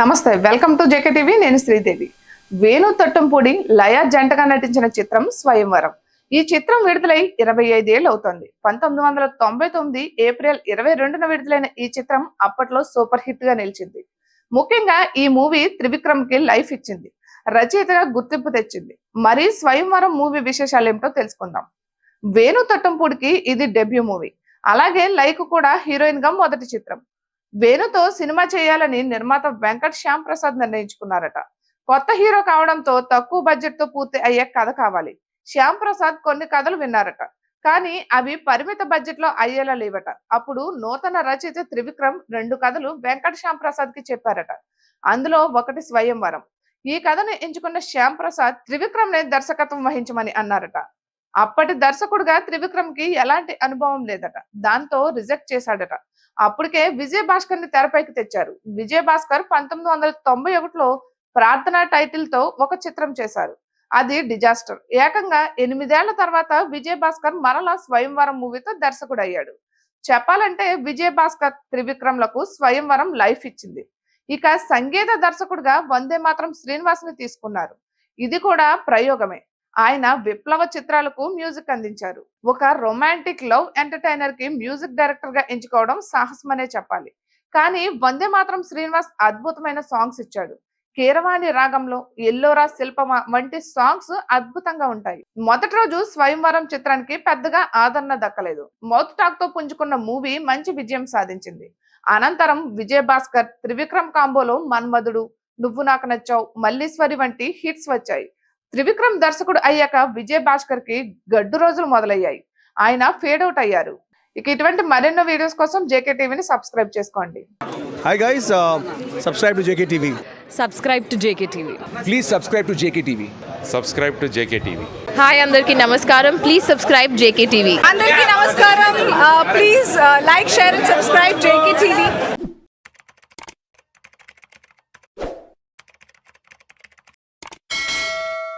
నమస్తే welcome to JK TV నేను శ్రీదేవి. వేణు తొట్టంపూడి లయ జంటగా నటించిన చిత్రం స్వయంవరం. ఈ చిత్రం విడుదలై ఇరవై ఐదేళ్ళు అవుతోంది. పంతొమ్మిది వందల తొంభై తొమ్మిది ఏప్రిల్ ఇరవై రెండున విడుదలైన ఈ చిత్రం అప్పట్లో సూపర్ హిట్గా నిలిచింది. ముఖ్యంగా ఈ మూవీ త్రివిక్రమ్కి లైఫ్ ఇచ్చింది. రచయితగా గుర్తింపు తెచ్చింది. మరి స్వయంవరం మూవీ విశేషాలు ఏమిటో తెలుసుకుందాం. వేణు తొట్టంపూడికి ఇది డెబ్యూ మూవీ. అలాగే లైక్ కూడా హీరోయిన్గా మొదటి చిత్రం. వేణుతో సినిమా చేయాలని నిర్మాత వెంకట్ శ్యామ్ ప్రసాద్ నిర్ణయించుకున్నారట. కొత్త హీరో కావడంతో తక్కువ బడ్జెట్తో పూర్తి అయ్యే కథ కావాలి. శ్యామ్ ప్రసాద్ కొన్ని కథలు విన్నారట. కానీ అవి పరిమిత బడ్జెట్లో అయ్యేలా లేవట. అప్పుడు నూతన రచయిత త్రివిక్రమ్ రెండు కథలు వెంకట శ్యామ్ ప్రసాద్కి చెప్పారట. అందులో ఒకటి స్వయంవరం. ఈ కథను ఎంచుకున్న శ్యామ్ ప్రసాద్ త్రివిక్రమ్ నే దర్శకత్వం వహించమని అన్నారట. అప్పటి దర్శకుడుగా త్రివిక్రమ్కి ఎలాంటి అనుభవం లేదట. దాంతో రిజెక్ట్ చేశాడట. అప్పటికే విజయ భాస్కర్ని తెరపైకి తెచ్చారు. విజయ భాస్కర్ పంతొమ్మిది వందల తొంభై ఒకటిలో ప్రార్థన టైటిల్తో ఒక చిత్రం చేశారు. అది డిజాస్టర్. ఏకంగా ఎనిమిదేళ్ళ తర్వాత విజయ భాస్కర్ మరలా స్వయంవరం మూవీతో దర్శకుడు అయ్యాడు చెప్పాలంటే విజయ భాస్కర్ త్రివిక్రమ్లకు స్వయంవరం లైఫ్ ఇచ్చింది. ఇక సంగీత దర్శకుడిగా వందే మాత్రం శ్రీనివాస్ని తీసుకున్నారు. ఇది కూడా ప్రయోగమే. ఆయన విప్లవ చిత్రాలకు మ్యూజిక్ అందించారు. ఒక రొమాంటిక్ లవ్ ఎంటర్టైనర్కి మ్యూజిక్ డైరెక్టర్గా ఎంచుకోవడం సాహసమనే చెప్పాలి. కానీ వందే మాత్రం శ్రీనివాస్ అద్భుతమైన సాంగ్స్ ఇచ్చాడు. కీరవాణి రాగంలో ఎల్లోరా శిల్పమా వంటి సాంగ్స్ అద్భుతంగా ఉంటాయి. మొదటి రోజు స్వయంవరం చిత్రానికి పెద్దగా ఆదరణ దక్కలేదు. మౌత్ టాక్తో పుంజుకున్న మూవీ మంచి విజయం సాధించింది. అనంతరం విజయ్ భాస్కర్ త్రివిక్రమ్ కాంబోలో మన్మధుడు నువ్వు నాకు నచ్చావు మల్లీశ్వరి వంటి హిట్స్ వచ్చాయి. త్రివిక్రమ్ దర్శకుడు అయ్యాక విజయ్ భాస్కర్కి గడ్డు రోజులు మొదలయ్యాయి. ఆయన ఫేడ్ అవుట్ అయ్యారు. ఇక ఇటువంటి మరెన్నో వీడియోస్ కోసం జేకే టీవీని సబ్స్క్రైబ్ చేసుకోండి. Hi guys, uh, subscribe to JKTV. Subscribe to JKTV Please subscribe to JKTV. Subscribe to JK TV. Hi అందరికీ నమస్కారం. Please subscribe JK TV. అందరికీ నమస్కారం. Please like share and subscribe JK TV.